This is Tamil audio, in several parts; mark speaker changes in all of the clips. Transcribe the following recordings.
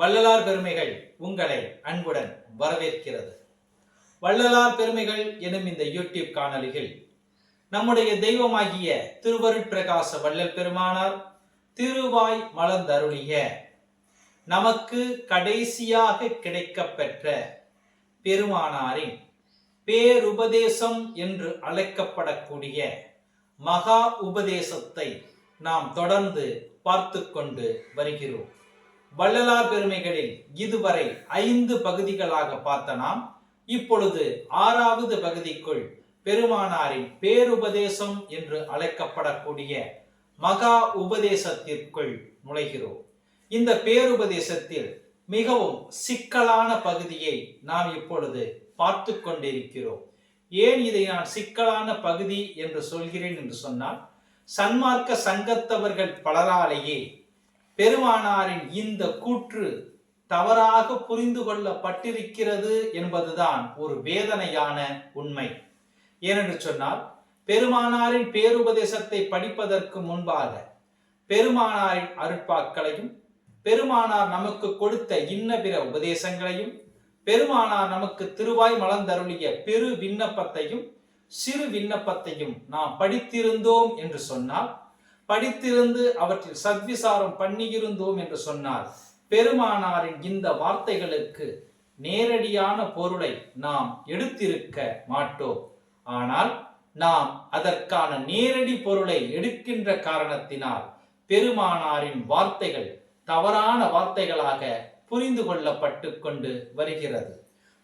Speaker 1: வள்ளலார் பெருமைகள் உங்களை அன்புடன் வரவேற்கிறது வள்ளலார் பெருமைகள் எனும் இந்த யூடியூப் காணொலியில் நம்முடைய தெய்வமாகிய திருவருட்பிரகாச வள்ளல் பெருமானார் திருவாய் மலர்ந்தருளிய நமக்கு கடைசியாக கிடைக்கப்பெற்ற பெருமானாரின் பேருபதேசம் என்று அழைக்கப்படக்கூடிய மகா உபதேசத்தை நாம் தொடர்ந்து பார்த்து கொண்டு வருகிறோம் வள்ளலார் பெருமைகளில் இதுவரை ஐந்து பகுதிகளாக பார்த்த நாம் இப்பொழுது ஆறாவது பகுதிக்குள் பெருமானாரின் பேருபதேசம் என்று அழைக்கப்படக்கூடிய மகா உபதேசத்திற்குள் நுழைகிறோம் இந்த பேருபதேசத்தில் மிகவும் சிக்கலான பகுதியை நாம் இப்பொழுது பார்த்து கொண்டிருக்கிறோம் ஏன் இதை நான் சிக்கலான பகுதி என்று சொல்கிறேன் என்று சொன்னால் சன்மார்க்க சங்கத்தவர்கள் பலராலேயே பெருமானாரின் இந்த கூற்று தவறாக புரிந்து கொள்ளப்பட்டிருக்கிறது என்பதுதான் ஒரு வேதனையான உண்மை ஏனென்று சொன்னால் பெருமானாரின் பேருபதேசத்தை படிப்பதற்கு முன்பாக பெருமானாரின் அருட்பாக்களையும் பெருமானார் நமக்கு கொடுத்த இன்ன பிற உபதேசங்களையும் பெருமானார் நமக்கு திருவாய் மலர்ந்தருளிய பெரு விண்ணப்பத்தையும் சிறு விண்ணப்பத்தையும் நாம் படித்திருந்தோம் என்று சொன்னால் படித்திருந்து அவற்றில் சத்விசாரம் பண்ணியிருந்தோம் என்று சொன்னார் பெருமானாரின் இந்த வார்த்தைகளுக்கு நேரடியான பொருளை நாம் எடுத்திருக்க மாட்டோம் ஆனால் நாம் அதற்கான நேரடி பொருளை எடுக்கின்ற காரணத்தினால் பெருமானாரின் வார்த்தைகள் தவறான வார்த்தைகளாக புரிந்து கொள்ளப்பட்டு கொண்டு வருகிறது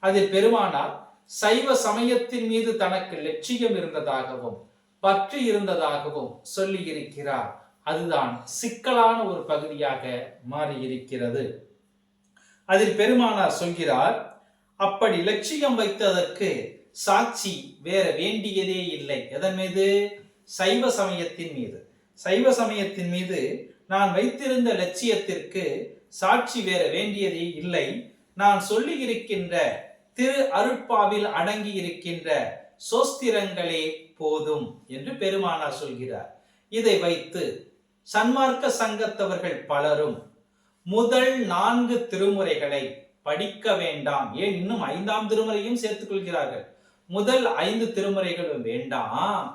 Speaker 1: அதில் பெருமானார் சைவ சமயத்தின் மீது தனக்கு லட்சியம் இருந்ததாகவும் பற்றி இருந்ததாகவும் சொல்லியிருக்கிறார் அதுதான் சிக்கலான ஒரு பகுதியாக மாறியிருக்கிறது அதில் பெருமானார் சொல்கிறார் அப்படி லட்சியம் வைத்ததற்கு சாட்சி வேற வேண்டியதே இல்லை எதன் மீது சைவ சமயத்தின் மீது சைவ சமயத்தின் மீது நான் வைத்திருந்த லட்சியத்திற்கு சாட்சி வேற வேண்டியதே இல்லை நான் சொல்லி இருக்கின்ற திரு அருட்பாவில் அடங்கி இருக்கின்ற சோஸ்திரங்களே போதும் என்று பெருமானார் சொல்கிறார் இதை வைத்து சன்மார்க்க சங்கத்தவர்கள் பலரும் முதல் நான்கு திருமுறைகளை படிக்க வேண்டாம் ஏன் இன்னும் ஐந்தாம் திருமுறையும் சேர்த்துக் கொள்கிறார்கள் முதல் ஐந்து திருமுறைகளும் வேண்டாம்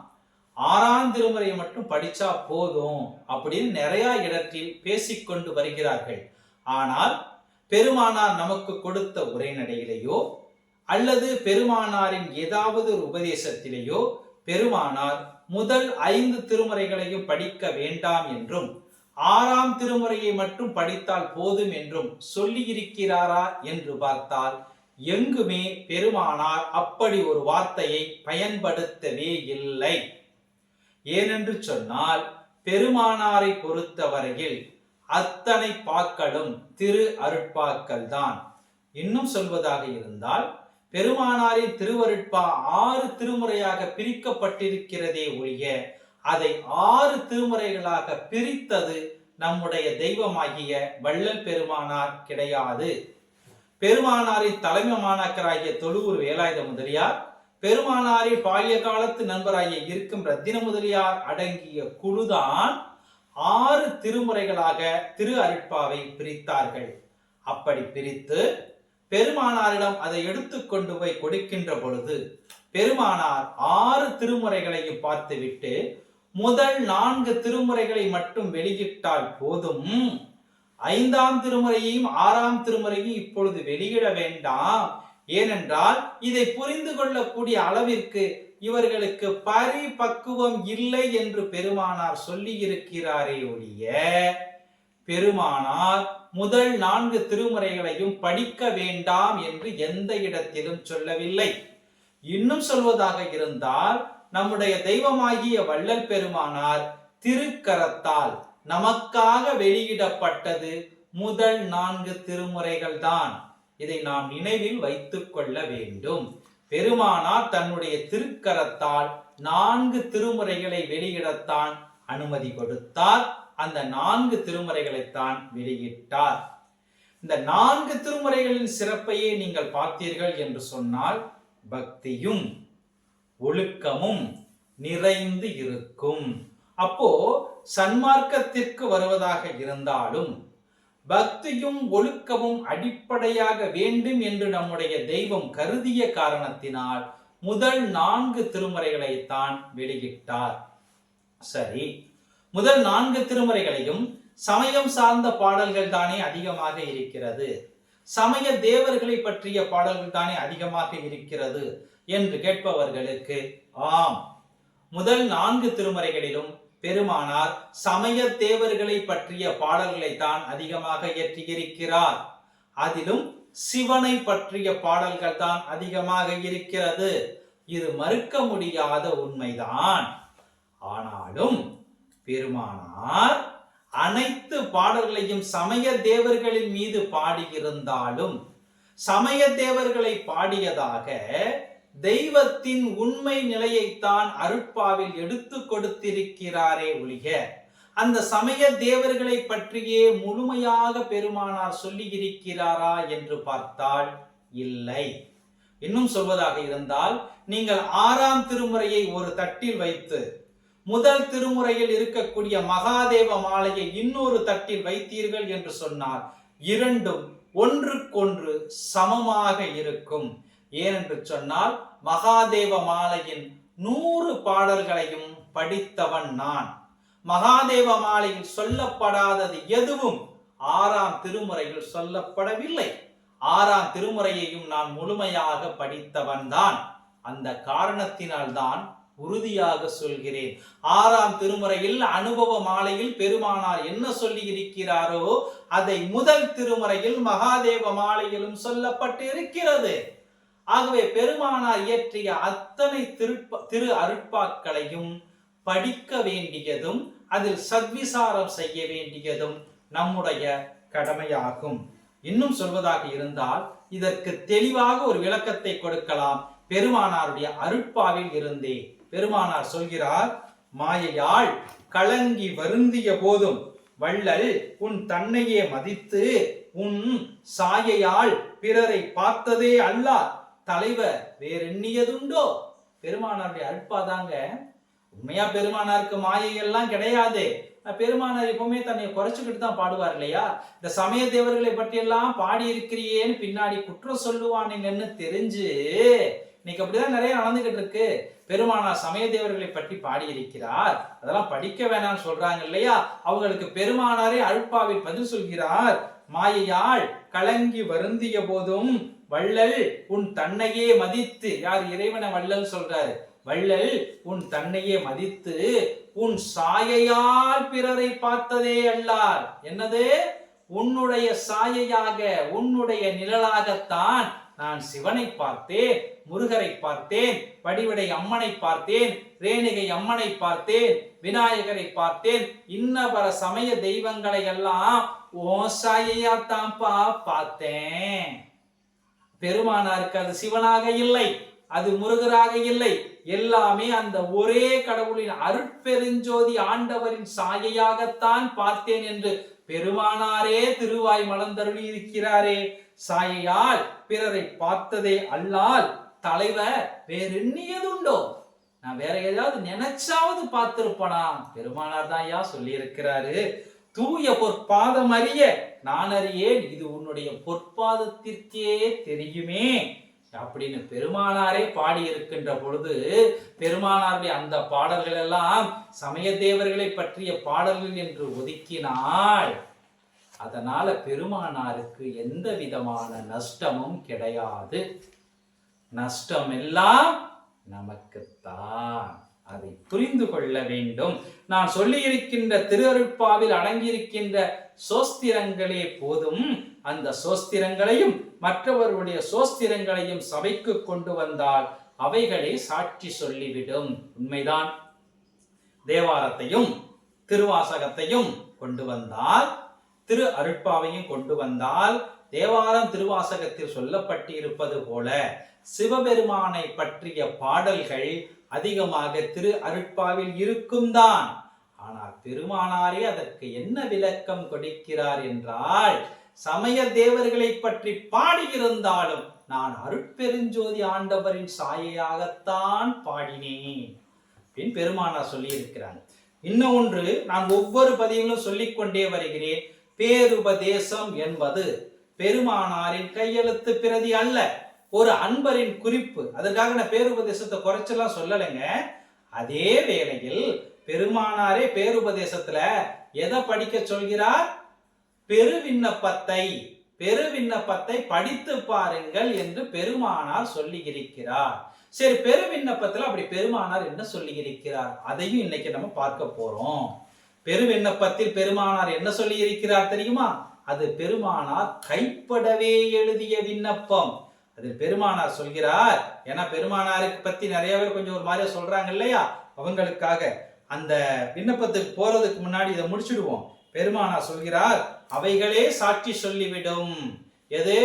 Speaker 1: ஆறாம் திருமுறையை மட்டும் படிச்சா போதும் அப்படின்னு நிறைய இடத்தில் பேசிக்கொண்டு வருகிறார்கள் ஆனால் பெருமானார் நமக்கு கொடுத்த உரைநடையிலேயோ அல்லது பெருமானாரின் ஏதாவது ஒரு உபதேசத்திலேயோ பெருமானார் முதல் ஐந்து திருமுறைகளையும் படிக்க வேண்டாம் என்றும் ஆறாம் திருமுறையை மட்டும் படித்தால் போதும் என்றும் சொல்லி இருக்கிறாரா என்று பார்த்தால் எங்குமே பெருமானார் அப்படி ஒரு வார்த்தையை பயன்படுத்தவே இல்லை ஏனென்று சொன்னால் பெருமானாரை பொறுத்தவரையில் அத்தனை பாக்களும் திரு அருட்பாக்கள் தான் இன்னும் சொல்வதாக இருந்தால் பெருமானாரின் திருவருட்பா ஆறு திருமுறையாக பிரிக்கப்பட்டிருக்கிறதே ஒழிய அதை ஆறு திருமுறைகளாக பிரித்தது நம்முடைய தெய்வமாகிய வள்ளல் பெருமானார் கிடையாது பெருமானாரின் தலைமை மாணாக்கராகிய தொழுவூர் வேலாயுத முதலியார் பெருமானாரின் பால்ய காலத்து நண்பராகிய இருக்கும் ரத்தின முதலியார் அடங்கிய குழுதான் ஆறு திருமுறைகளாக திரு அருட்பாவை பிரித்தார்கள் அப்படி பிரித்து பெருமானாரிடம் அதை எடுத்துக்கொண்டு போய் கொடுக்கின்ற பொழுது பெருமானார் ஆறு திருமுறைகளையும் பார்த்துவிட்டு முதல் நான்கு திருமுறைகளை மட்டும் வெளியிட்டால் போதும் ஐந்தாம் திருமுறையையும் ஆறாம் திருமுறையும் இப்பொழுது வெளியிட வேண்டாம் ஏனென்றால் இதை புரிந்து கொள்ளக்கூடிய அளவிற்கு இவர்களுக்கு பரிபக்குவம் இல்லை என்று பெருமானார் சொல்லி இருக்கிறாரே ஒழிய பெருமானார் முதல் நான்கு திருமுறைகளையும் படிக்க வேண்டாம் என்று எந்த இடத்திலும் சொல்லவில்லை இன்னும் சொல்வதாக இருந்தால் நம்முடைய தெய்வமாகிய வள்ளல் பெருமானார் திருக்கரத்தால் நமக்காக வெளியிடப்பட்டது முதல் நான்கு திருமுறைகள் தான் இதை நாம் நினைவில் வைத்துக் கொள்ள வேண்டும் பெருமானார் தன்னுடைய திருக்கரத்தால் நான்கு திருமுறைகளை வெளியிடத்தான் அனுமதி கொடுத்தார் அந்த நான்கு திருமுறைகளைத்தான் வெளியிட்டார் இந்த நான்கு திருமுறைகளின் சிறப்பையே நீங்கள் பார்த்தீர்கள் என்று சொன்னால் பக்தியும் ஒழுக்கமும் நிறைந்து இருக்கும் அப்போ சன்மார்க்கத்திற்கு வருவதாக இருந்தாலும் பக்தியும் ஒழுக்கமும் அடிப்படையாக வேண்டும் என்று நம்முடைய தெய்வம் கருதிய காரணத்தினால் முதல் நான்கு திருமுறைகளை தான் வெளியிட்டார் சரி முதல் நான்கு திருமுறைகளையும் சமயம் சார்ந்த பாடல்கள் தானே அதிகமாக இருக்கிறது சமய தேவர்களை பற்றிய பாடல்கள் தானே அதிகமாக இருக்கிறது என்று கேட்பவர்களுக்கு ஆம் முதல் நான்கு திருமுறைகளிலும் பெருமானார் சமய தேவர்களை பற்றிய பாடல்களை தான் அதிகமாக இயற்றியிருக்கிறார் அதிலும் சிவனை பற்றிய பாடல்கள் தான் அதிகமாக இருக்கிறது இது மறுக்க முடியாத உண்மைதான் ஆனாலும் பெருமானார் அனைத்து பாடல்களையும் சமய தேவர்களின் மீது பாடியிருந்தாலும் சமய தேவர்களை பாடியதாக தெய்வத்தின் உண்மை நிலையைத்தான் அருட்பாவில் எடுத்து கொடுத்திருக்கிறாரே ஒழிய அந்த சமய தேவர்களை பற்றியே முழுமையாக பெருமானார் சொல்லியிருக்கிறாரா என்று பார்த்தால் இல்லை இன்னும் சொல்வதாக இருந்தால் நீங்கள் ஆறாம் திருமுறையை ஒரு தட்டில் வைத்து முதல் திருமுறையில் இருக்கக்கூடிய மகாதேவ மாலையை இன்னொரு தட்டில் வைத்தீர்கள் என்று சொன்னால் இரண்டும் ஒன்றுக்கொன்று சமமாக இருக்கும் ஏனென்று சொன்னால் மகாதேவ மாலையின் நூறு பாடல்களையும் படித்தவன் நான் மகாதேவ மாலையில் சொல்லப்படாதது எதுவும் ஆறாம் திருமுறையில் சொல்லப்படவில்லை ஆறாம் திருமுறையையும் நான் முழுமையாக படித்தவன்தான் அந்த காரணத்தினால்தான் உறுதியாக சொல்கிறேன் ஆறாம் திருமுறையில் அனுபவ மாலையில் பெருமானார் என்ன சொல்லி இருக்கிறாரோ அதை முதல் திருமுறையில் மகாதேவ மாலையிலும் சொல்லப்பட்டு இருக்கிறது ஆகவே பெருமானார் இயற்றிய அத்தனை திருப்ப திரு அருட்பாக்களையும் படிக்க வேண்டியதும் அதில் சத்விசாரம் செய்ய வேண்டியதும் நம்முடைய கடமையாகும் இன்னும் சொல்வதாக இருந்தால் இதற்கு தெளிவாக ஒரு விளக்கத்தை கொடுக்கலாம் பெருமானாருடைய அருட்பாவில் இருந்தே பெருமானார் சொல்கிறார் மாயையாள் கலங்கி வருந்திய போதும் வள்ளல் உன் தன்னையே மதித்து உன் சாயையால் பிறரை பார்த்ததே அல்ல தலைவர் வேறெண்ணியதுண்டோ பெருமானாருடைய தாங்க உண்மையா பெருமானாருக்கு மாயையெல்லாம் கிடையாது பெருமானார் எப்பவுமே தன்னை குறைச்சிக்கிட்டு தான் பாடுவார் இல்லையா இந்த சமய தேவர்களை பற்றியெல்லாம் பாடி இருக்கிறியேன்னு பின்னாடி குற்றம் சொல்லுவானுங்கன்னு தெரிஞ்சு இன்னைக்கு அப்படிதான் நிறைய நடந்துகிட்டு இருக்கு பெருமானார் சமயத்தேவர்களை பற்றி பாடியிருக்கிறார் அதெல்லாம் படிக்க வேணாம்னு சொல்றாங்க இல்லையா அவங்களுக்கு பெருமானாரே அழுப்பாவில் பதில் சொல்கிறார் மாயையால் கலங்கி வருந்திய போதும் வள்ளல் உன் தன்னையே மதித்து யார் இறைவனை வள்ளல் சொல்றாரு வள்ளல் உன் தன்னையே மதித்து உன் சாயையால் பிறரை பார்த்ததே அல்லார் என்னது உன்னுடைய சாயையாக உன்னுடைய நிழலாகத்தான் நான் சிவனை பார்த்தேன் முருகரை பார்த்தேன் படிவிடை அம்மனை பார்த்தேன் ரேணிகை அம்மனை பார்த்தேன் விநாயகரை பார்த்தேன் இன்ன சமய தெய்வங்களை எல்லாம் ஓசாயையா தான்ப்பா பார்த்தேன் பெருமானாருக்கு அது சிவனாக இல்லை அது முருகராக இல்லை எல்லாமே அந்த ஒரே கடவுளின் அருட்பெருஞ்சோதி ஆண்டவரின் சாயையாகத்தான் பார்த்தேன் என்று பெருமானாரே திருவாய் மலந்தருளி இருக்கிறாரே சாயையால் பிறரை பார்த்ததே அல்லால் தலைவர் வேறெண்ணியதுண்டோ நான் வேற ஏதாவது நினைச்சாவது பார்த்திருப்பனாம் பெருமானார் தான் ஐயா சொல்லி இருக்கிறாரு தூய பொற்பாதம் அறிய நான் அறியேன் இது உன்னுடைய பொற்பாதத்திற்கே தெரியுமே அப்படின்னு பெருமானாரே பாடியிருக்கின்ற பொழுது பெருமானாருடைய அந்த பாடல்கள் எல்லாம் சமய தேவர்களை பற்றிய பாடல்கள் என்று ஒதுக்கினால் அதனால பெருமானாருக்கு எந்த விதமான நஷ்டமும் கிடையாது நஷ்டம் எல்லாம் நமக்குத்தான் அதை புரிந்து கொள்ள வேண்டும் நான் சொல்லியிருக்கின்ற திருவருட்பாவில் அடங்கியிருக்கின்ற சோஸ்திரங்களே போதும் அந்த சோஸ்திரங்களையும் மற்றவருடைய சோஸ்திரங்களையும் சபைக்கு கொண்டு வந்தால் அவைகளை சாட்சி சொல்லிவிடும் உண்மைதான் தேவாரத்தையும் திருவாசகத்தையும் கொண்டு வந்தால் திரு அருட்பாவையும் கொண்டு வந்தால் தேவாரம் திருவாசகத்தில் சொல்லப்பட்டிருப்பது போல சிவபெருமானை பற்றிய பாடல்கள் அதிகமாக திரு அருட்பாவில் இருக்கும் தான் ஆனால் பெருமானாரே அதற்கு என்ன விளக்கம் கொடுக்கிறார் என்றால் சமய தேவர்களை பற்றி பாடியிருந்தாலும் நான் அருட்பெருஞ்சோதி ஆண்டவரின் சாயையாகத்தான் பாடினேன் அப்படின்னு பெருமானார் சொல்லியிருக்கிறார் இன்னும் ஒன்று நான் ஒவ்வொரு பதிவிலும் சொல்லிக்கொண்டே வருகிறேன் பேருபதேசம் என்பது பெருமானாரின் கையெழுத்து பிரதி அல்ல ஒரு அன்பரின் குறிப்பு அதற்காக நான் பேருபதேசத்தை குறைச்செல்லாம் சொல்லலைங்க அதே வேளையில் பெருமானாரே பேருபதேசத்துல எதை படிக்க சொல்கிறார் பெருவிண்ணப்பத்தை விண்ணப்பத்தை பெரு விண்ணப்பத்தை படித்து பாருங்கள் என்று பெருமானார் சொல்லியிருக்கிறார் சரி பெரு விண்ணப்பத்தில் அப்படி பெருமானார் என்ன சொல்லியிருக்கிறார் அதையும் இன்னைக்கு நம்ம பார்க்க போறோம் பெரு விண்ணப்பத்தில் பெருமானார் என்ன சொல்லியிருக்கிறார் தெரியுமா அது பெருமானார் கைப்படவே எழுதிய விண்ணப்பம் அதில் பெருமானார் சொல்கிறார் ஏன்னா பெருமானாருக்கு பத்தி நிறைய பேர் கொஞ்சம் ஒரு மாதிரியா சொல்றாங்க இல்லையா அவங்களுக்காக அந்த விண்ணப்பத்துக்கு போறதுக்கு முன்னாடி இதை முடிச்சிடுவோம் பெருமானார் சொல்கிறார் அவைகளே சாட்சி சொல்லிவிடும் எது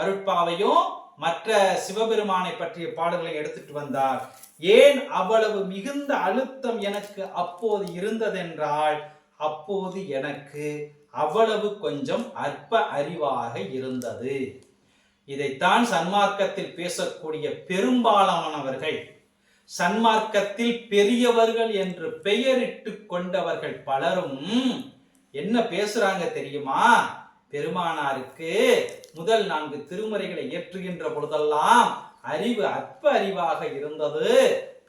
Speaker 1: அருட்பாவையும் மற்ற சிவபெருமானை பற்றிய பாடல்களை எடுத்துட்டு வந்தார் ஏன் அவ்வளவு மிகுந்த அழுத்தம் எனக்கு அப்போது இருந்ததென்றால் அப்போது எனக்கு அவ்வளவு கொஞ்சம் அற்ப அறிவாக இருந்தது இதைத்தான் சன்மார்க்கத்தில் பேசக்கூடிய பெரும்பாலானவர்கள் சன்மார்க்கத்தில் பெரியவர்கள் என்று பெயரிட்டு கொண்டவர்கள் பலரும் என்ன பேசுறாங்க தெரியுமா பெருமானாருக்கு முதல் நான்கு திருமுறைகளை இயற்றுகின்ற பொழுதெல்லாம் அறிவு அற்ப அறிவாக இருந்தது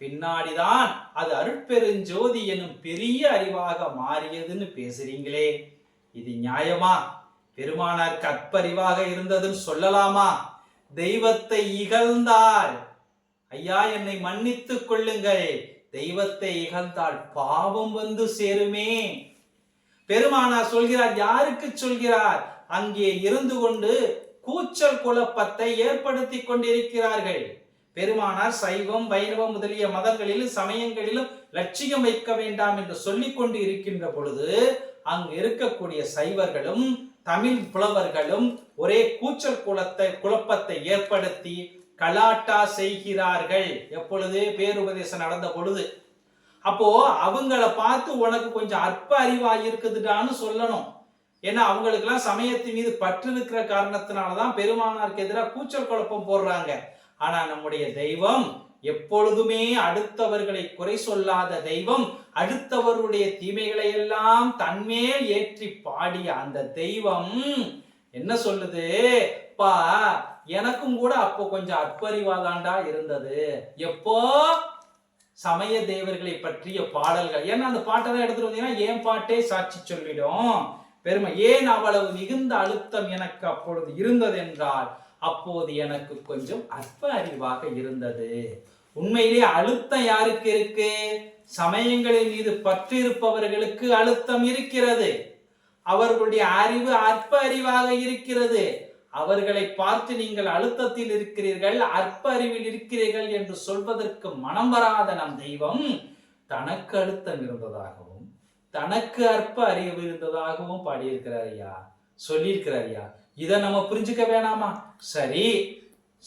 Speaker 1: பின்னாடிதான் அது அருட்பெருஞ்சோதி எனும் பெரிய அறிவாக மாறியதுன்னு பேசுறீங்களே இது நியாயமா பெருமானாருக்கு அற்பறிவாக இருந்ததுன்னு சொல்லலாமா தெய்வத்தை இகழ்ந்தால் ஐயா என்னை மன்னித்துக் கொள்ளுங்கள் தெய்வத்தை இகழ்ந்தால் பாவம் வந்து சேருமே பெருமானார் சொல்கிறார் யாருக்கு சொல்கிறார் அங்கே இருந்து கொண்டு கூச்சல் குழப்பத்தை ஏற்படுத்தி கொண்டிருக்கிறார்கள் பெருமானார் சைவம் வைணவம் முதலிய மதங்களிலும் சமயங்களிலும் லட்சியம் வைக்க வேண்டாம் என்று சொல்லிக் கொண்டு இருக்கின்ற பொழுது அங்கு இருக்கக்கூடிய சைவர்களும் தமிழ் புலவர்களும் ஒரே கூச்சல் குலத்தை குழப்பத்தை ஏற்படுத்தி கலாட்டா செய்கிறார்கள் எப்பொழுது பேருபதேசம் நடந்த பொழுது அப்போ அவங்கள பார்த்து உனக்கு கொஞ்சம் அற்ப அறிவா இருக்குதுடான்னு சொல்லணும் ஏன்னா அவங்களுக்கு எல்லாம் சமயத்தின் மீது பற்று இருக்கிற காரணத்தினாலதான் பெருமானாருக்கு எதிராக கூச்சல் குழப்பம் போடுறாங்க ஆனா நம்முடைய தெய்வம் எப்பொழுதுமே அடுத்தவர்களை குறை சொல்லாத தெய்வம் அடுத்தவருடைய தீமைகளை எல்லாம் தன்மேல் ஏற்றி பாடிய அந்த தெய்வம் என்ன சொல்லுது பா எனக்கும் கூட அப்போ கொஞ்சம் அற்பறிவாதாண்டா இருந்தது எப்போ சமய தேவர்களை பற்றிய பாடல்கள் ஏன்னா அந்த பாட்டை தான் எடுத்துட்டு வந்தீங்கன்னா ஏன் பாட்டே சாட்சி சொல்லிடும் பெருமை ஏன் அவ்வளவு மிகுந்த அழுத்தம் எனக்கு அப்பொழுது இருந்தது என்றால் அப்போது எனக்கு கொஞ்சம் அற்ப அறிவாக இருந்தது உண்மையிலே அழுத்தம் யாருக்கு இருக்கு சமயங்களின் மீது பற்று இருப்பவர்களுக்கு அழுத்தம் இருக்கிறது அவர்களுடைய அறிவு அற்ப அறிவாக இருக்கிறது அவர்களை பார்த்து நீங்கள் அழுத்தத்தில் இருக்கிறீர்கள் அற்ப அறிவில் இருக்கிறீர்கள் என்று சொல்வதற்கு மனம் வராத நம் தெய்வம் தனக்கு அழுத்தம் இருந்ததாகவும் தனக்கு அற்ப அறிவு இருந்ததாகவும் பாடியிருக்கிறார் ஐயா சொல்லியிருக்கிறார் ஐயா இதை நம்ம புரிஞ்சுக்க வேணாமா சரி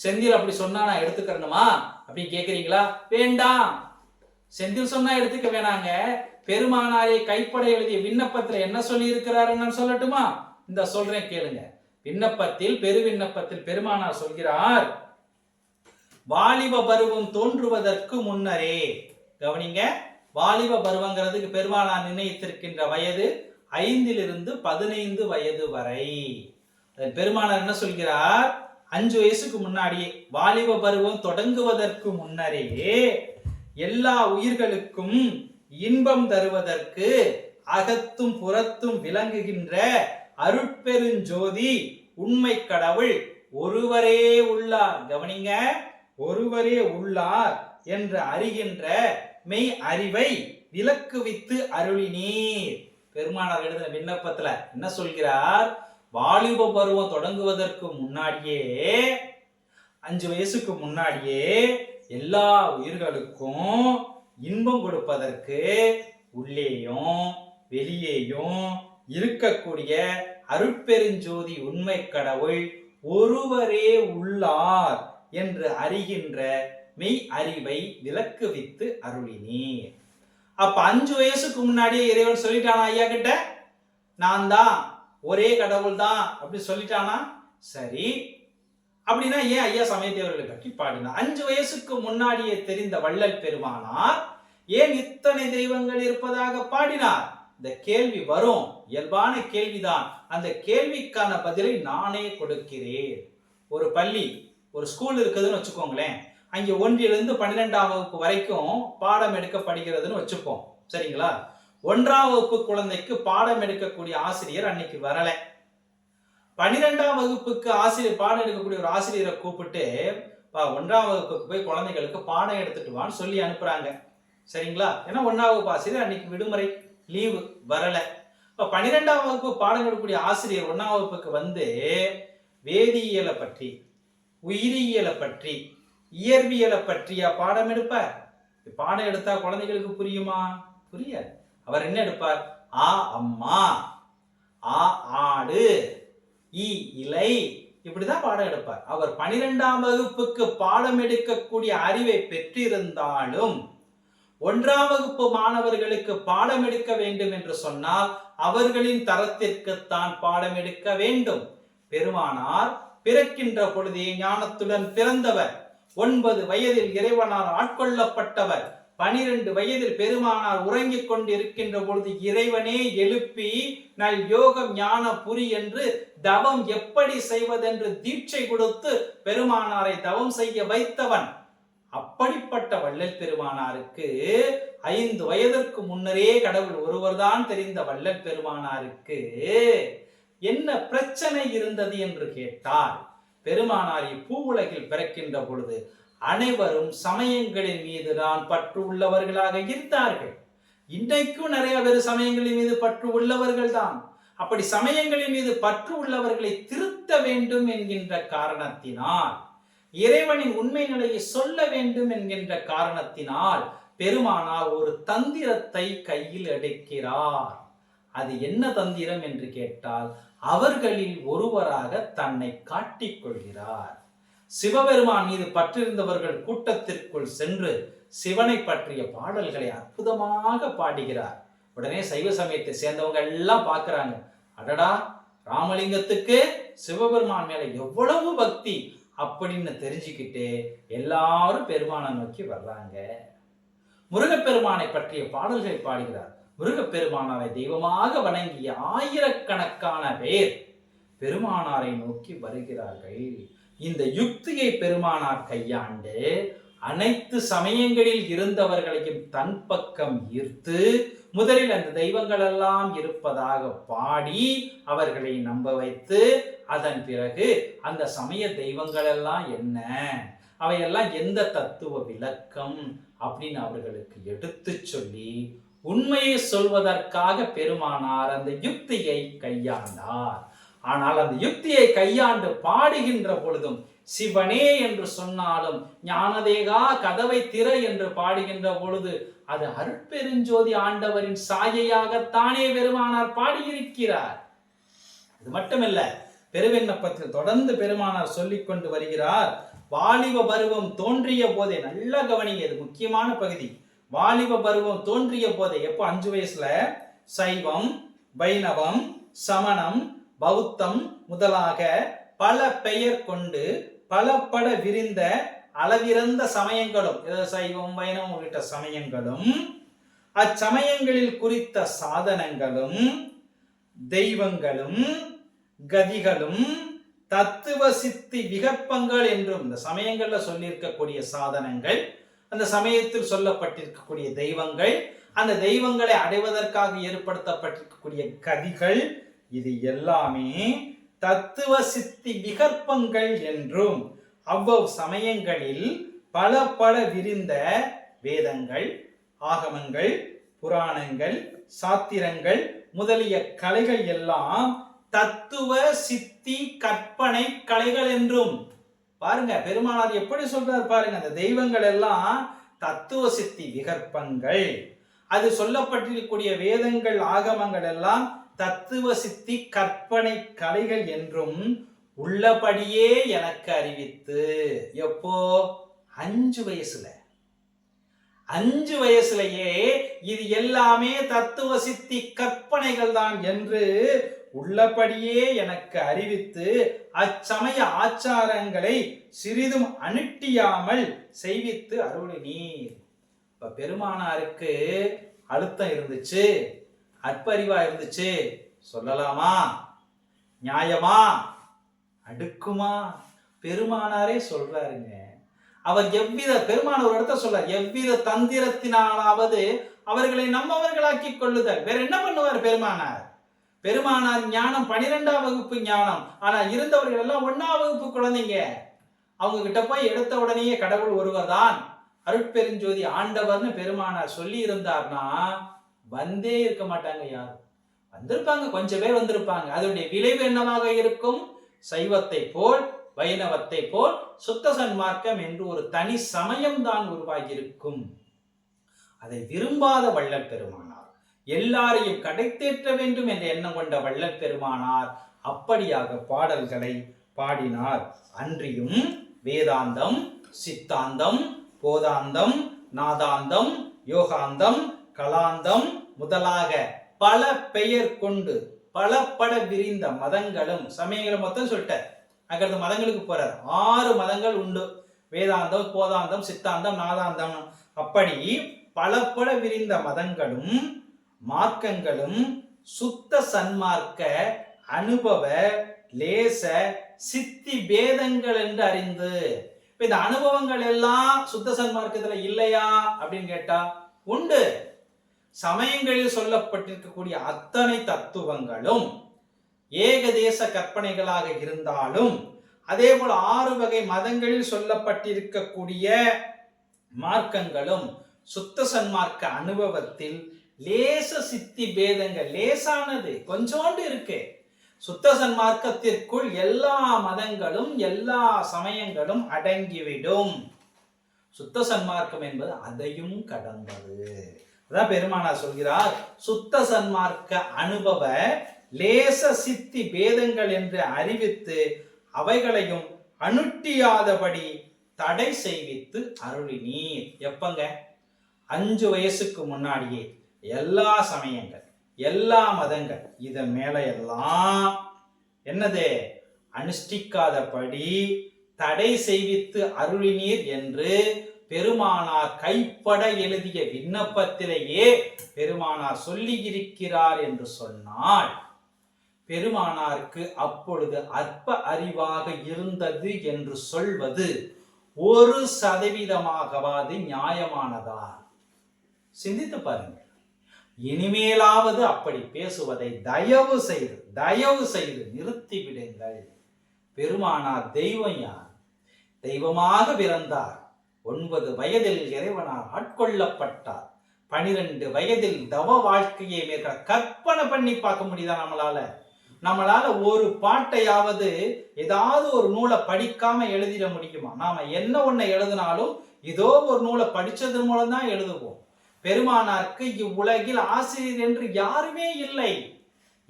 Speaker 1: செந்தில் அப்படி சொன்னா நான் எடுத்துக்கிறணுமா அப்படின்னு கேக்குறீங்களா வேண்டாம் செந்தில் சொன்னா எடுத்துக்க வேணாங்க பெருமானாரை கைப்பட எழுதிய விண்ணப்பத்துல என்ன சொல்லி இருக்கிறாருன்னு சொல்லட்டுமா இந்த சொல்றேன் கேளுங்க விண்ணப்பத்தில் பெருவிண்ணப்பத்தில் பெருமானார் சொல்கிறார் வாலிப பருவம் தோன்றுவதற்கு முன்னரே கவனிங்க வாலிப பருவங்கிறதுக்கு பெருமானார் நிர்ணயித்திருக்கின்ற வயது ஐந்திலிருந்து பதினைந்து வயது வரை பெருமானார் என்ன சொல்கிறார் அஞ்சு வயசுக்கு முன்னாடியே வாலிப பருவம் தொடங்குவதற்கு முன்னரே எல்லா உயிர்களுக்கும் இன்பம் தருவதற்கு அகத்தும் புறத்தும் விளங்குகின்ற அருட்பெருஞ்சோதி உண்மை கடவுள் ஒருவரே உள்ளார் கவனிங்க ஒருவரே உள்ளார் என்று அறிகின்ற மெய் அறிவை விலக்குவித்து அருளினீர் பெருமானார் எழுதின விண்ணப்பத்துல என்ன சொல்கிறார் வாலிப பருவம் தொடங்குவதற்கு முன்னாடியே அஞ்சு வயசுக்கு முன்னாடியே எல்லா உயிர்களுக்கும் இன்பம் கொடுப்பதற்கு உள்ளேயும் வெளியேயும் இருக்கக்கூடிய அருட்பெருஞ்சோதி உண்மை கடவுள் ஒருவரே உள்ளார் என்று அறிகின்ற மெய் அறிவை விளக்கு வித்து அருளினீர் அப்ப அஞ்சு வயசுக்கு முன்னாடியே இறைவன் சொல்லிட்டானா ஐயா கிட்ட நான் தான் ஒரே கடவுள் தான் அப்படின்னு சொல்லிட்டானா சரி அப்படின்னா ஏன் ஐயா சமயத்தேவர்களை பற்றி பாடினா அஞ்சு வயசுக்கு முன்னாடியே தெரிந்த வள்ளல் பெருமானார் ஏன் இத்தனை தெய்வங்கள் இருப்பதாக பாடினார் இந்த கேள்வி வரும் இயல்பான கேள்விதான் அந்த கேள்விக்கான பதிலை நானே கொடுக்கிறேன் ஒரு பள்ளி ஒரு ஸ்கூல் இருக்குதுன்னு வச்சுக்கோங்களேன் அங்கே ஒன்றிலிருந்து பன்னிரெண்டாம் வகுப்பு வரைக்கும் பாடம் எடுக்கப்படுகிறதுன்னு வச்சுப்போம் சரிங்களா ஒன்றாம் வகுப்பு குழந்தைக்கு பாடம் எடுக்கக்கூடிய ஆசிரியர் அன்னைக்கு வரலை பன்னிரெண்டாம் வகுப்புக்கு ஆசிரியர் பாடம் எடுக்கக்கூடிய ஒரு ஆசிரியரை கூப்பிட்டு ஒன்றாம் வகுப்புக்கு போய் குழந்தைகளுக்கு பாடம் எடுத்துட்டு வான்னு சொல்லி அனுப்புறாங்க சரிங்களா ஏன்னா ஒன்றாம் வகுப்பு ஆசிரியர் அன்னைக்கு விடுமுறை லீவு வரலை இப்போ பன்னிரெண்டாம் வகுப்பு பாடம் கொடுக்கக்கூடிய ஆசிரியர் ஒன்றாம் வகுப்புக்கு வந்து வேதியியலை பற்றி உயிரியலை பற்றி இயற்பியலை பற்றியா பாடம் எடுப்பார் பாடம் எடுத்தா குழந்தைகளுக்கு புரியுமா புரியாது அவர் என்ன எடுப்பார் ஆ அம்மா ஆ ஆடு இ இலை இப்படிதான் பாடம் எடுப்பார் அவர் பனிரெண்டாம் வகுப்புக்கு பாடம் எடுக்கக்கூடிய அறிவை பெற்றிருந்தாலும் ஒன்றாம் வகுப்பு மாணவர்களுக்கு பாடம் எடுக்க வேண்டும் என்று சொன்னால் அவர்களின் தரத்திற்குத்தான் பாடம் எடுக்க வேண்டும் பெருமானார் பிறக்கின்ற பொழுதே ஞானத்துடன் பிறந்தவர் ஒன்பது வயதில் இறைவனார் ஆட்கொள்ளப்பட்டவர் பனிரெண்டு வயதில் பெருமானார் உறங்கிக் கொண்டிருக்கின்ற பொழுது இறைவனே எழுப்பி நல் யோகம் ஞான புரி என்று தவம் எப்படி செய்வதென்று தீட்சை கொடுத்து பெருமானாரை தவம் செய்ய வைத்தவன் அப்படிப்பட்ட வள்ளல் பெருமானாருக்கு ஐந்து வயதிற்கு முன்னரே கடவுள் ஒருவர்தான் தெரிந்த வள்ளல் பெருமானாருக்கு என்ன பிரச்சனை இருந்தது என்று கேட்டார் பெருமானார் இப்பூ உலகில் பிறக்கின்ற பொழுது அனைவரும் சமயங்களின் மீது தான் பற்று உள்ளவர்களாக இருந்தார்கள் இன்றைக்கும் நிறைய பேர் சமயங்களின் மீது பற்று உள்ளவர்கள் தான் அப்படி சமயங்களின் மீது பற்று உள்ளவர்களை திருத்த வேண்டும் என்கின்ற காரணத்தினால் இறைவனின் உண்மை நிலையை சொல்ல வேண்டும் என்கின்ற காரணத்தினால் பெருமானார் ஒரு தந்திரத்தை கையில் எடுக்கிறார் அது என்ன தந்திரம் என்று கேட்டால் அவர்களில் ஒருவராக தன்னை காட்டிக்கொள்கிறார் சிவபெருமான் மீது பற்றிருந்தவர்கள் கூட்டத்திற்குள் சென்று சிவனை பற்றிய பாடல்களை அற்புதமாக பாடுகிறார் உடனே சைவ சமயத்தை சேர்ந்தவங்க எல்லாம் பார்க்கிறாங்க அடடா ராமலிங்கத்துக்கு சிவபெருமான் மேல எவ்வளவு பக்தி அப்படின்னு தெரிஞ்சுக்கிட்டு எல்லாரும் பெருமானை நோக்கி வர்றாங்க முருகப்பெருமானை பற்றிய பாடல்களை பாடுகிறார் முருகப்பெருமானாரை தெய்வமாக வணங்கிய ஆயிரக்கணக்கான பேர் பெருமானாரை நோக்கி வருகிறார்கள் இந்த யுக்தியை பெருமானார் கையாண்டு அனைத்து சமயங்களில் இருந்தவர்களையும் தன் பக்கம் ஈர்த்து முதலில் அந்த தெய்வங்களெல்லாம் இருப்பதாக பாடி அவர்களை நம்ப வைத்து அதன் பிறகு அந்த சமய தெய்வங்களெல்லாம் என்ன அவையெல்லாம் எந்த தத்துவ விளக்கம் அப்படின்னு அவர்களுக்கு எடுத்து சொல்லி உண்மையை சொல்வதற்காக பெருமானார் அந்த யுக்தியை கையாண்டார் ஆனால் அந்த யுக்தியை கையாண்டு பாடுகின்ற பொழுதும் சிவனே என்று சொன்னாலும் ஞானதேகா கதவை திற என்று பாடுகின்ற பொழுது அது அருட்பெருஞ்சோதி ஆண்டவரின் சாயையாகத்தானே பெருமானார் பாடியிருக்கிறார் அது மட்டுமல்ல பெருவிண்ணப்பத்தில் தொடர்ந்து பெருமானார் கொண்டு வருகிறார் வாலிப பருவம் தோன்றிய போதே நல்லா கவனிங்க இது முக்கியமான பகுதி வாலிப பருவம் தோன்றிய போதே எப்போ அஞ்சு வயசுல சைவம் வைணவம் சமணம் பௌத்தம் முதலாக பல பெயர் கொண்டு பலப்பட விரிந்த அளவிறந்த சமயங்களும் சைவம் வைணவம் உள்ளிட்ட சமயங்களும் அச்சமயங்களில் குறித்த சாதனங்களும் தெய்வங்களும் கதிகளும் தத்துவ சித்தி விகற்பங்கள் என்றும் இந்த சமயங்கள்ல சொல்லியிருக்கக்கூடிய சாதனங்கள் அந்த சமயத்தில் சொல்லப்பட்டிருக்கக்கூடிய தெய்வங்கள் அந்த தெய்வங்களை அடைவதற்காக ஏற்படுத்தப்பட்டிருக்கக்கூடிய கதிகள் இது எல்லாமே தத்துவ சித்தி விகற்பங்கள் என்றும் அவ்வளவு சமயங்களில் பல பல விரிந்த வேதங்கள் ஆகமங்கள் புராணங்கள் சாத்திரங்கள் முதலிய கலைகள் எல்லாம் தத்துவ சித்தி கற்பனை கலைகள் என்றும் பாருங்க பெருமானார் எப்படி சொல்றாரு பாருங்க அந்த தெய்வங்கள் எல்லாம் தத்துவ சித்தி விகற்பங்கள் அது சொல்லப்பட்டிருக்கக்கூடிய வேதங்கள் ஆகமங்கள் எல்லாம் தத்துவ சித்தி கற்பனை கலைகள் என்றும் உள்ளபடியே எனக்கு அறிவித்து எப்போ அஞ்சு வயசுல அஞ்சு வயசுலயே இது எல்லாமே தத்துவ சித்தி கற்பனைகள் தான் என்று உள்ளபடியே எனக்கு அறிவித்து அச்சமய ஆச்சாரங்களை சிறிதும் அனுட்டியாமல் செய்வித்து அருளினீர் இப்ப பெருமானாருக்கு அழுத்தம் இருந்துச்சு அற்பறிவா இருந்துச்சு சொல்லலாமா நியாயமா அடுக்குமா பெருமானாரே சொல்றாருங்க அவர் எவ்வித பெருமான ஒரு இடத்த சொல்றார் எவ்வித தந்திரத்தினாலாவது அவர்களை நம்மவர்களாக்கி கொள்ளுதல் வேற என்ன பண்ணுவார் பெருமானார் பெருமானார் ஞானம் பனிரெண்டாம் வகுப்பு ஞானம் ஆனா இருந்தவர்கள் எல்லாம் ஒன்னாம் வகுப்பு குழந்தைங்க அவங்க கிட்ட போய் எடுத்த உடனேயே கடவுள் ஒருவர் தான் அருட்பெருஞ்சோதி ஆண்டவர்னு பெருமானார் சொல்லி இருந்தார்னா வந்தே இருக்க மாட்டாங்க யாரும் வந்திருப்பாங்க கொஞ்ச பேர் வந்திருப்பாங்க அதனுடைய விளைவு என்னவாக இருக்கும் சைவத்தை போல் வைணவத்தை போல் சுத்த சன்மார்க்கம் என்று ஒரு தனி சமயம் தான் உருவாகியிருக்கும் அதை விரும்பாத வள்ளல் பெருமானார் எல்லாரையும் கடைத்தேற்ற வேண்டும் என்ற எண்ணம் கொண்ட வள்ளல் பெருமானார் அப்படியாக பாடல்களை பாடினார் அன்றியும் வேதாந்தம் சித்தாந்தம் போதாந்தம் நாதாந்தம் யோகாந்தம் கலாந்தம் முதலாக பல பெயர் கொண்டு பல பட விரிந்த மதங்களும் சமயங்களும் மொத்தம் சொல்லிட்டார் அங்கிருந்து மதங்களுக்கு போறார் ஆறு மதங்கள் உண்டு வேதாந்தம் போதாந்தம் சித்தாந்தம் நாதாந்தம் அப்படி பல பல விரிந்த மதங்களும் மார்க்கங்களும் சுத்த சன்மார்க்க அனுபவ லேச சித்தி பேதங்கள் என்று அறிந்து இப்ப இந்த அனுபவங்கள் எல்லாம் சுத்த சன்மார்க்கத்துல இல்லையா அப்படின்னு கேட்டா உண்டு சமயங்களில் சொல்லப்பட்டிருக்கக்கூடிய அத்தனை தத்துவங்களும் ஏகதேச கற்பனைகளாக இருந்தாலும் அதே போல் ஆறு வகை மதங்களில் சொல்லப்பட்டிருக்கக்கூடிய மார்க்கங்களும் சுத்த சன்மார்க்க அனுபவத்தில் லேச சித்தி பேதங்கள் லேசானது கொஞ்சோண்டு இருக்கு சுத்த சன்மார்க்கத்திற்குள் எல்லா மதங்களும் எல்லா சமயங்களும் அடங்கிவிடும் சுத்த சன்மார்க்கம் என்பது அதையும் கடந்தது அதான் பெருமானா சொல்கிறார் சுத்த சன்மார்க்க அனுபவ லேச சித்தி பேதங்கள் என்று அறிவித்து அவைகளையும் அனுட்டியாதபடி தடை செய்வித்து அருளினீர் எப்பங்க அஞ்சு வயசுக்கு முன்னாடியே எல்லா சமயங்கள் எல்லா மதங்கள் இதன் மேல எல்லாம் என்னது அனுஷ்டிக்காதபடி தடை செய்வித்து அருளினீர் என்று பெருமானார் கைப்பட எழுதிய விண்ணப்பத்திலேயே பெருமானார் சொல்லி இருக்கிறார் என்று சொன்னால் பெருமானாருக்கு அப்பொழுது அற்ப அறிவாக இருந்தது என்று சொல்வது ஒரு சதவீதமாகவாது நியாயமானதா சிந்தித்து பாருங்கள் இனிமேலாவது அப்படி பேசுவதை தயவு செய்து தயவு செய்து நிறுத்தி விடுங்கள் பெருமானார் தெய்வம் யார் தெய்வமாக பிறந்தார் ஒன்பது வயதில் இறைவனால் ஆட்கொள்ளப்பட்டார் பனிரெண்டு வயதில் தவ வாழ்க்கையை மேற்கொள்ள கற்பனை பண்ணி பார்க்க முடியுதா நம்மளால நம்மளால ஒரு பாட்டையாவது ஏதாவது ஒரு நூலை படிக்காம எழுதிட முடியுமா நாம என்ன ஒண்ணு எழுதினாலும் ஏதோ ஒரு நூலை படிச்சது மூலம் தான் எழுதுவோம் பெருமானாருக்கு இவ்வுலகில் ஆசிரியர் என்று யாருமே இல்லை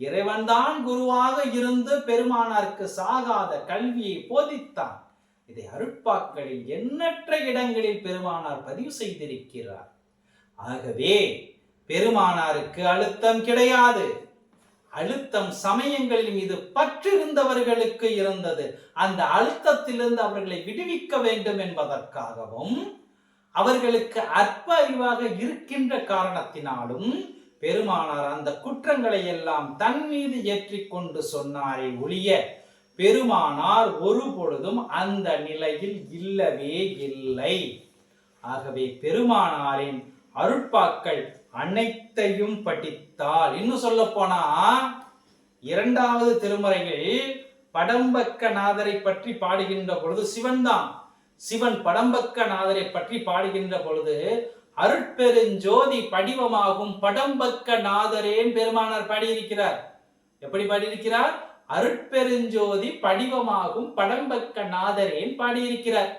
Speaker 1: இறைவன்தான் குருவாக இருந்து பெருமானாருக்கு சாகாத கல்வியை போதித்தான் இதை அருட்பாக்களில் எண்ணற்ற இடங்களில் பெருமானார் பதிவு செய்திருக்கிறார் ஆகவே பெருமானாருக்கு அழுத்தம் கிடையாது அழுத்தம் சமயங்களில் மீது பற்றிருந்தவர்களுக்கு இருந்தது அந்த அழுத்தத்திலிருந்து அவர்களை விடுவிக்க வேண்டும் என்பதற்காகவும் அவர்களுக்கு அற்ப அறிவாக இருக்கின்ற காரணத்தினாலும் பெருமானார் அந்த குற்றங்களை எல்லாம் தன் மீது ஏற்றிக்கொண்டு சொன்னாரே ஒழிய பெருமானார் ஒரு பொழுதும் அந்த நிலையில் இல்லவே இல்லை ஆகவே பெருமானாரின் அருட்பாக்கள் அனைத்தையும் படித்தால் இன்னும் சொல்ல போனா இரண்டாவது திருமுறையில் படம்பக்க நாதரை பற்றி பாடுகின்ற பொழுது சிவன் தான் சிவன் படம்பக்க நாதரை பற்றி பாடுகின்ற பொழுது அருட்பெருஞ்சோதி படிவமாகும் படம்பக்க நாதரேன் பெருமானார் பாடியிருக்கிறார் எப்படி பாடியிருக்கிறார் அருட்பெருஞ்சோதி படிவமாகும் படம்பக்க நாதரேன் பாடியிருக்கிறார்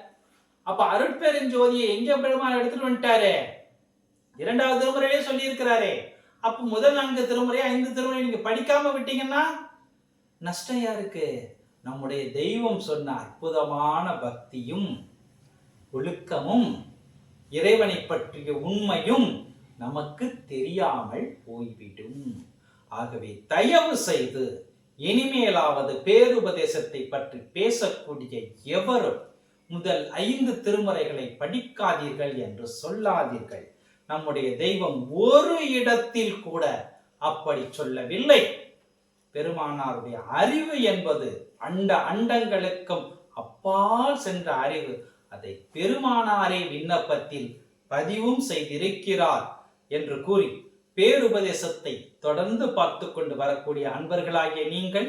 Speaker 1: அப்ப அருட்பெருஞ்சோதியை எங்க பெருமாள் எடுத்துட்டு வந்துட்டாரு இரண்டாவது திருமுறையிலே சொல்லியிருக்கிறாரே அப்ப முதல் நான்கு திருமுறை ஐந்து திருமுறை நீங்க படிக்காம விட்டீங்கன்னா நஷ்டம் யாருக்கு நம்முடைய தெய்வம் சொன்ன அற்புதமான பக்தியும் ஒழுக்கமும் இறைவனை பற்றிய உண்மையும் நமக்கு தெரியாமல் போய்விடும் ஆகவே தயவு செய்து இனிமேலாவது பேருபதேசத்தை பற்றி பேசக்கூடிய எவரும் முதல் ஐந்து திருமுறைகளை படிக்காதீர்கள் என்று சொல்லாதீர்கள் நம்முடைய தெய்வம் ஒரு இடத்தில் கூட அப்படி சொல்லவில்லை பெருமானாருடைய அறிவு என்பது அண்ட அண்டங்களுக்கும் அப்பால் சென்ற அறிவு அதை பெருமானாரே விண்ணப்பத்தில் பதிவும் செய்திருக்கிறார் என்று கூறி பேருபதேசத்தை தொடர்ந்து பார்த்து கொண்டு வரக்கூடிய அன்பர்களாகிய நீங்கள்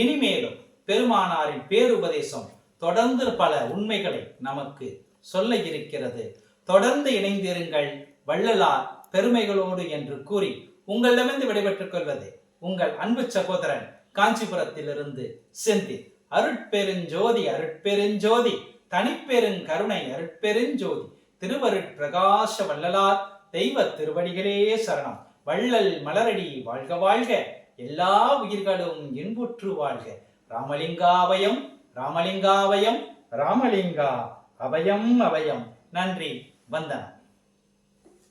Speaker 1: இனிமேலும் பெருமானாரின் பேருபதேசம் தொடர்ந்து பல உண்மைகளை நமக்கு சொல்ல இருக்கிறது தொடர்ந்து இணைந்திருங்கள் வள்ளலார் பெருமைகளோடு என்று கூறி உங்களிடமிருந்து விடைபெற்றுக் கொள்வது உங்கள் அன்பு சகோதரன் காஞ்சிபுரத்திலிருந்து செந்தி அருட்பெருஞ்சோதி அருட்பெருஞ்சோதி தனிப்பெருங்கருணை அருட்பெருஞ்சோதி பிரகாச வள்ளலார் தெய்வ திருவடிகளே சரணம் வள்ளல் மலரடி வாழ்க வாழ்க எல்லா உயிர்களும் இன்புற்று வாழ்க ராமலிங்காவயம் ராமலிங்காவயம் ராமலிங்கா அவயம் அவயம் நன்றி வந்தனம்